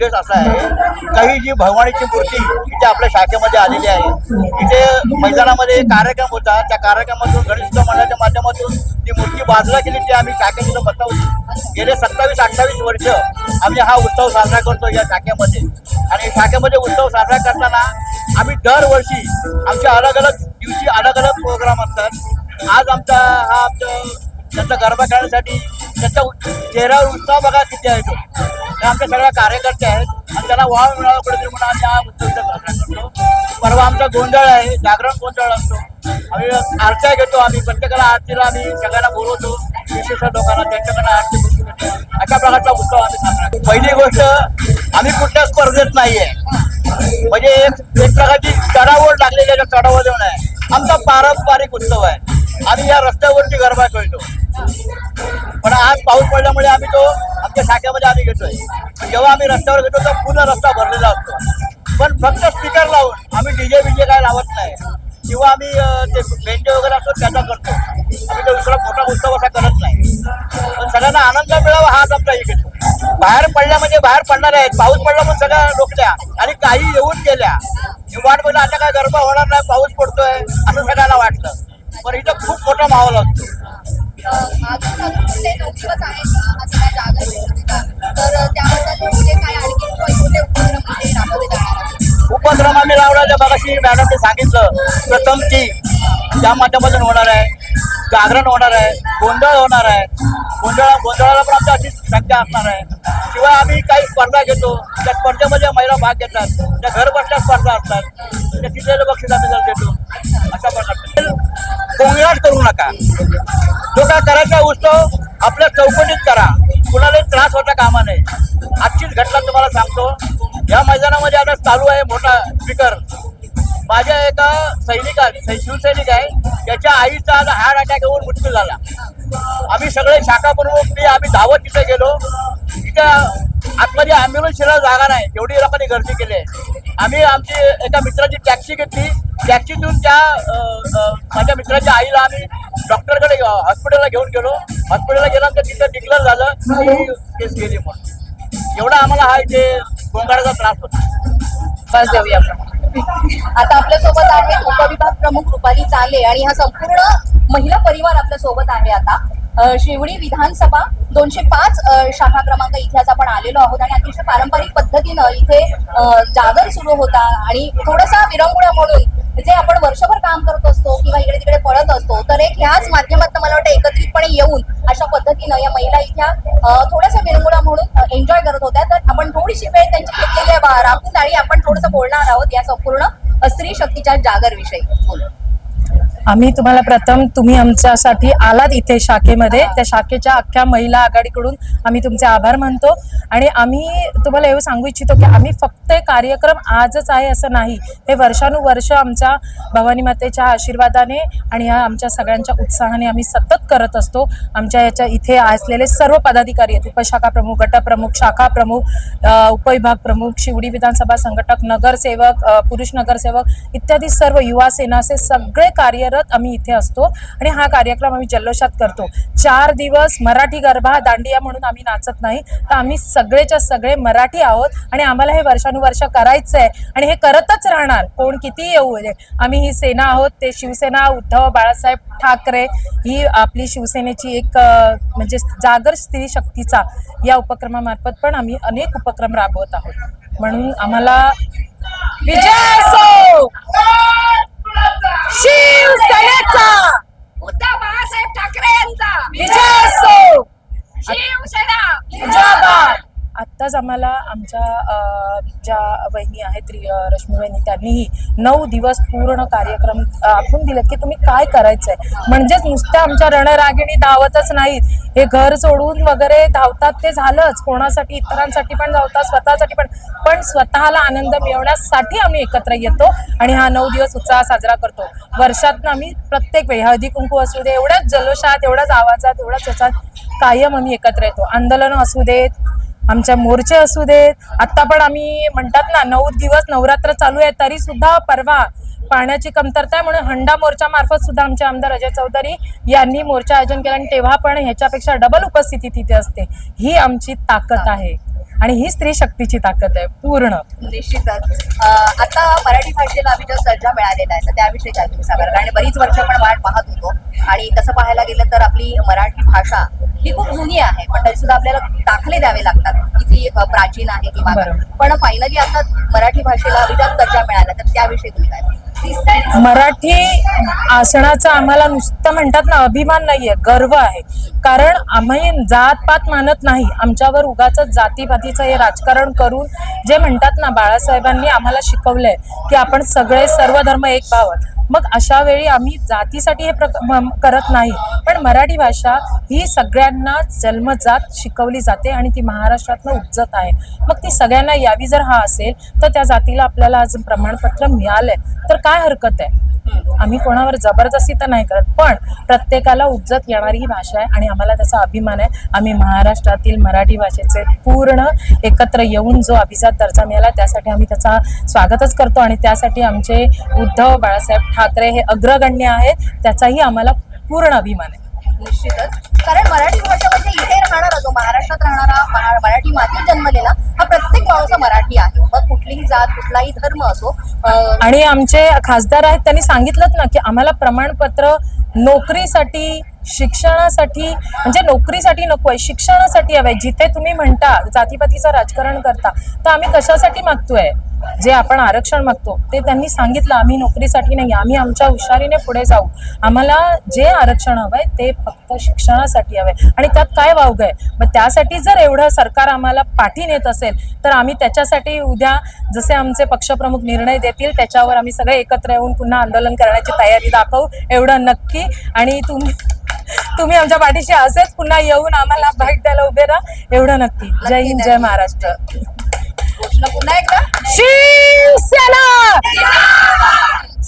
उद्देश असा आहे काही जी भगवानीची मूर्ती इथे आपल्या शाखेमध्ये आलेली आहे इथे मैदानामध्ये कार्यक्रम होता. त्या कार्यक्रमातून गणेश मंडळाच्या माध्यमातून ती मूर्ती बाजूला गेली ती आम्ही शाखेमध्ये बसवली गेले सत्तावीस अठ्ठावीस वर्ष आम्ही हा उत्सव साजरा करतो या शाखेमध्ये. आणि शाखेमध्ये उत्सव साजरा करताना आम्ही दरवर्षी आमच्या अलग अलग दिवशी अलग अलग प्रोग्राम असतात. आज आमचा हा आमचं त्यांचा गरबा खेळण्यासाठी त्यांचा चेहऱ्यावर उत्साह बघा किती आहे तो. आमच्या सगळ्या कार्यकर्ते आहेत. आणि त्यांना वाव मिळावा कुठेतरी म्हणून आम्ही हा उत्सव साजरा करतो. परवा आमचा गोंधळ आहे जागरण गोंधळ असतो. आम्ही आरत्या घेतो आम्ही प्रत्येकाला आरतीला आम्ही सगळ्यांना बोलवतो. विशेष लोकांना त्यांच्याकडे आरती अशा प्रकारचा उत्सव आम्ही साजरा पहिली गोष्ट आम्ही कुठल्या स्पर्धेत नाहीये. म्हणजे एक एक प्रकारची चढावड लागलेली आहे चढावड देऊन आहे. आमचा पारंपरिक उत्सव आहे. आम्ही या रस्त्यावरती गरबा खेळतो. पण आज पाऊस पडल्यामुळे आम्ही तो आमच्या शाखेमध्ये आम्ही घेतोय. जेव्हा आम्ही रस्त्यावर घेतो तर पूर्ण रस्ता भरलेला असतो. पण फक्त स्पीकर लावून आम्ही डीजे बीजे काय लावत नाही. किंवा आम्ही ते बेंचे वगैरे असतो त्याचा करतो. आम्ही तो दुसरा मोठा उत्सव असा करत नाही. पण सगळ्यांना आनंद मिळावा हाच आमचा हे घेतो बाहेर पडल्या म्हणजे बाहेर पडणार आहेत. पाऊस पडला म्हणून सगळ्या रोखल्या. आणि काही येऊन गेल्या. वाट बघितलं आता काय गरबा होणार नाही पाऊस पडतोय असं सगळ्यांना वाटलं. पण इथं खूप मोठा माहोल असतो. अजून अजून कुठले नऊ दिवस आहेत तर त्याबद्दल काय आणखी उपक्रम राबवले जाणार उपक्रम आम्ही लावला मगाशी मॅडमने सांगितलं प्रथम ती त्या माध्यमातून होणार आहे जागरण होणार आहे गोंधळ होणार आहे. गोंधळा गोंधळाला पण आमच्या अशी संख्या असणार आहे. शिवाय आम्ही काही स्पर्धा घेतो त्या स्पर्धेमध्ये महिला भाग घेतात त्या घर बसल्या स्पर्धा असतात त्या तिथे बक्षीस आम्ही जर देतो. अशा प्रकारे गोंगाट करू नका. जो काय करायचा उत्सव आपल्या चौकटीत करा. कुणालाही त्रास होता कामा नये. आजचीच घटना तुम्हाला सांगतो. या मैदानामध्ये आता चालू आहे मोठा स्पीकर. माझ्या एका सैनिका शिवसैनिक आहे. त्याच्या आईचा आज हार्ट अटॅक येऊन मृत्यू झाला. आम्ही सगळे शाखा प्रमुख मी आम्ही धावत तिथे गेलो. तिथे आतमध्ये अँब्युलन्स शिरायला जागा नाही. एवढी लोकांनी गर्दी केली आहे. आम्ही आमची एका मित्राची टॅक्सी घेतली. टॅक्सीतून त्या माझ्या मित्राच्या आईला आम्ही डॉक्टरकडे हॉस्पिटलला घेऊन गेलो. हॉस्पिटलला गेल्यानंतर तिथं डिक्लेअर झालं की केस गेली म्हणून. एवढा आम्हाला हा इथे गोंगाडाचा त्रास होता. बस जाऊया आता आपल्यासोबत आहे उपविभाग प्रमुख रुपाली चाले आणि हा संपूर्ण महिला परिवार आपल्यासोबत आहे आता. शिवडी विधानसभा दोनशे पाच शाखा क्रमांक इथे आज आपण आलेलो आहोत आणि अतिशय पारंपरिक पद्धतीनं इथे जागर सुरू होता आणि थोडासा विरंगुळा म्हणून जे आपण वर्षभर काम करत असतो किंवा इकडे तिकडे पळत असतो तर एक ह्याच माध्यमातून मला वाटतं एकत्रितपणे येऊन अशा पद्धतीनं या महिला इथ्या थोडासा विरंगुळा म्हणून एन्जॉय करत होत्या. तर आपण थोडीशी वेळ त्यांची घेतलेली आहे बा- राखून आणि आपण थोडंसं बोलणार आहोत या संपूर्ण स्त्री शक्तीच्या जागर विषयी बोलू आम्ही तुम्हाला प्रथम तुम्ही आमच्यासाठी आलात इथे शाखेमध्ये. त्या शाखेच्या अख्ख्या महिला आघाडीकडून आम्ही तुमचे आभार मानतो. आणि आम्ही तुम्हाला एवढं सांगू इच्छितो की आम्ही फक्त कार्यक्रम आजच आहे असं नाही. हे वर्षानुवर्ष आमच्या भवानी मातेच्या आशीर्वादाने आणि ह्या आमच्या सगळ्यांच्या उत्साहाने आम्ही सतत करत असतो. आमच्या याच्या इथे असलेले सर्व पदाधिकारी आहेत. उपशाखा प्रमुख गटप्रमुख शाखा प्रमुख उपविभाग प्रमुख शिवडी विधानसभा संघटक नगरसेवक पुरुष नगरसेवक इत्यादी सर्व युवा सेनाचे सगळे कार्य करत आम्ही इथे असतो आणि हा कार्यक्रम आम्ही जल्लोषात करतो. चार दिवस मराठी गरबा दांडिया म्हणून आम्ही नाचत नाही. तर आम्ही सगळेच्या सगळे मराठी आहोत आणि आम्हाला हे वर्षानुवर्ष करायचं आहे आणि हे करतच राहणार. कोण किती येऊ दे. आम्ही ही सेना आहोत ते शिवसेना उद्धव बाळासाहेब ठाकरे ही आपली शिवसेनेची एक म्हणजे जागर स्त्री शक्तीचा या उपक्रमामार्फत पण आम्ही अनेक उपक्रम राबवत आहोत. म्हणून आम्हाला विजय असो! शिवसेनेचा. उद्धव बाळासाहेब ठाकरे यांचा. विजय असो. शिवसेना. जिंदाबाद आत्ताच आम्हाला आमच्या ज्या वहिनी आहेत रश्मी वहिनी त्यांनीही नऊ दिवस पूर्ण कार्यक्रम आखून दिलेत की तुम्ही काय करायचंय? म्हणजेच नुसत्या आमच्या रणरागिणी धावतच नाहीत. हे घर सोडून वगैरे धावतात ते झालंच. कोणासाठी इतरांसाठी पण धावतात स्वतःसाठी पण. पण स्वतःला आनंद मिळवण्यासाठी आम्ही एकत्र येतो आणि हा नऊ दिवस उत्साह साजरा करतो. वर्षातनं आम्ही प्रत्येक वेळी हळदी कुंकू असू दे एवढ्याच जल्लोषात एवढ्याच आवाजात एवढ्याच ह्याच्यात कायम आम्ही एकत्र येतो. आंदोलन असू देत आमच्या मोर्चे असू देत. आता पण आम्ही म्हणतात ना नऊ दिवस नवरात्र चालू आहे तरी सुद्धा परवा पाण्याची कमतरता आहे म्हणून हंडा मोर्चा मार्फत सुद्धा आमचे आमदार अजय चौधरी यांनी मोर्चा आयोजन केलं आणि तेव्हा पण ह्याच्यापेक्षा डबल उपस्थिती तिथे असते. ही आमची ताकद आहे. आणि ही स्त्री शक्तीची ताकद आहे पूर्ण. निश्चितच. आता मराठी भाषेला आम्ही जो दर्जा मिळालेला आहे तर त्याविषयी काय तुम्ही सांगाल? कारण बरीच वर्ष आपण वाट पाहत होतो. आणि तसं पाहायला गेलं तर आपली मराठी भाषा ही खूप जुनी आहे पण तरी सुद्धा आपल्याला दाखले द्यावे लागतात. प्राचीन आहे किंवा. पण फायनली आता मराठी भाषेला अभिजात दर्जा मिळाला तर त्याविषयी तुम्ही काय? मराठी असण्याचा आम्हाला नुसतं म्हणतात ना अभिमान नाहीये गर्व आहे कारण आम्ही जात पात मानत नाही आमच्यावर उगाच जातीपातीचं हे राजकारण करून जे म्हणतात ना बाळासाहेबांनी आम्हाला शिकवलंय की आपण सगळे सर्व धर्म एक भाव आहेत. मग अशा वेळी आम्ही जातीसाठी हे प्रक- म- करत नाही. पण मराठी भाषा ही सगळ्यांना जन्मजात शिकवली जाते आणि ती महाराष्ट्रातनं उपजत आहे. मग ती सगळ्यांना यावी जर हा असेल तर त्या जातीला आपल्याला आज प्रमाणपत्र मिळालंय. तर काय हरकत आहे? आम्ही कोणावर जबरदस्ती तर नाही करत पण प्रत्येकाला उपजत येणारी ही भाषा आहे आणि आम्हाला त्याचा अभिमान आहे. आम्ही महाराष्ट्रातील मराठी भाषेचे पूर्ण एकत्र येऊन जो अभिजात दर्जा मिळाला त्यासाठी आम्ही त्याचा स्वागतच करतो आणि त्यासाठी आमचे उद्धव बाळासाहेब ठाकरे हे अग्रगण्य आहेत त्याचाही आम्हाला पूर्ण अभिमान आहे. निश्चितच. कारण मराठी भाषा म्हणजे इथे राहणारा जो महाराष्ट्रात राहणारा मराठी मातीत जन्मलेला हा प्रत्येक माणूस हा मराठी आहे. मग कुठलीही जात कुठलाही धर्म असो आणि आमचे खासदार आहेत त्यांनी सांगितलं ना की आम्हाला प्रमाणपत्र नोकरीसाठी शिक्षणासाठी म्हणजे नोकरीसाठी नको आहे शिक्षणासाठी हवंय. जिथे तुम्ही म्हणता जातीपातीचं राजकारण करता तर आम्ही कशासाठी मागतोय? जे आपण आरक्षण मागतो ते त्यांनी सांगितलं आम्ही नोकरीसाठी नाही आम्ही आमच्या हुशारीने पुढे जाऊ. आम्हाला जे आरक्षण हवंय ते फक्त शिक्षणासाठी हवंय. आणि त्यात काय वावग आहे? मग त्यासाठी जर एवढं सरकार आम्हाला पाठी नेत असेल तर आम्ही त्याच्यासाठी उद्या जसे आमचे पक्षप्रमुख निर्णय देतील त्याच्यावर आम्ही सगळे एकत्र येऊन पुन्हा आंदोलन करण्याची तयारी दाखवू एवढं नक्की. आणि तुम्ही तुम्ही आमच्या पाठीशी असेच पुन्हा येऊन आम्हाला भेट द्यायला उभे राहा एवढं नक्की. जय हिंद जय महाराष्ट्र. पुन्हा एकदा शिवसेना!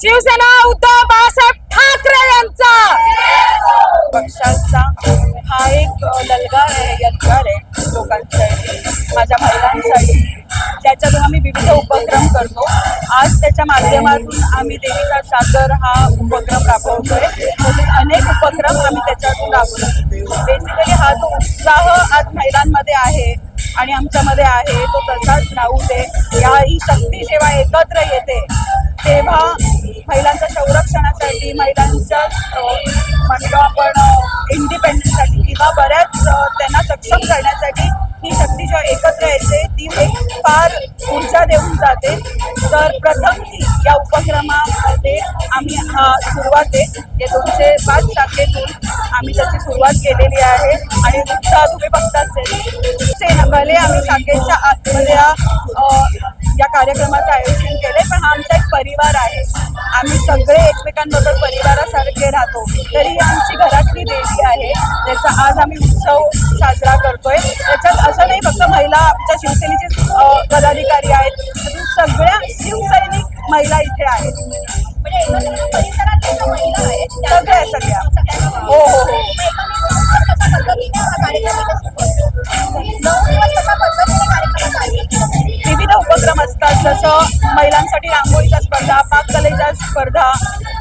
शिवसेना उद्धव बाळासाहेब ठाकरे यांचा! पक्षाचा हा एक ललगार आहे यत्कार आहे लोकांसाठी माझ्या महिलांसाठी. ज्याच्यातून आम्ही विविध उपक्रम करतो. आज त्याच्या माध्यमातून आम्ही देवीचा सागर हा उपक्रम राबवतोय. तसेच अनेक आम्ही त्याच्यातून राबवतो बेसिकली हा जो उत्साह आज महिलांमध्ये आहे आणि आमच्यामध्ये आहे तो तसाच राहू दे या ही शक्ती जेव्हा एकत्र येते तेव्हा महिलांच्या संरक्षणासाठी महिलांच्या म्हणजे म्हणतो आपण इंडिपेंडन्ससाठी किंवा बऱ्याच त्यांना सक्षम करण्यासाठी ही शक्ती जेव्हा एकत्र येते ती एक फार ऊर्जा देऊन जाते. तर प्रथम ती या उपक्रमामध्ये आम्ही सुरुवात आहे. हे दोनशे पाच शाखेतून आम्ही त्याची सुरुवात केलेली आहे. आणि उत्साह तुम्ही बघताच आहे. सेना भले आम्ही शाखेच्या आतमध्ये या, कार्यक्रमाचं आयोजन केलंय पण हा आमचा एक परिवार आहे. आम्ही सगळे एकमेकांबरोबर परिवारासारखे राहतो. तरी ही आमची घरातली देवी आहे त्याचा आज आम्ही उत्सव साजरा करतोय. त्याच्यात असं नाही फक्त महिला आमच्या शिवसेनेचे पदाधिकारी आहेत. स्पर्धा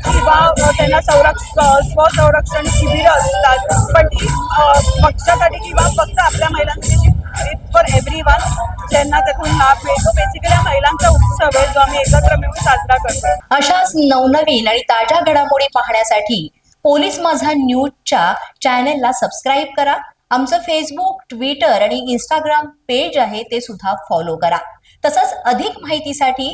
किंवा त्यांना संरक्ष स्वसंरक्षण शिबिरं असतात. पण ती पक्षासाठी किंवा फक्त आपल्या महिलांसाठी फॉर एव्हरी वन ज्यांना त्यातून लाभ मिळतो बेसिकली हा महिलांचा उत्सव आहे जो आम्ही एकत्र मिळून साजरा करतो. अशाच नवनवीन आणि ताज्या घडामोडी पाहण्यासाठी पोलीस माझा न्यूजच्या चॅनेलला सबस्क्राईब करा. आमचं फेसबुक ट्विटर आणि इंस्टाग्राम पेज आहे ते सुद्धा फॉलो करा. तसंच अधिक माहितीसाठी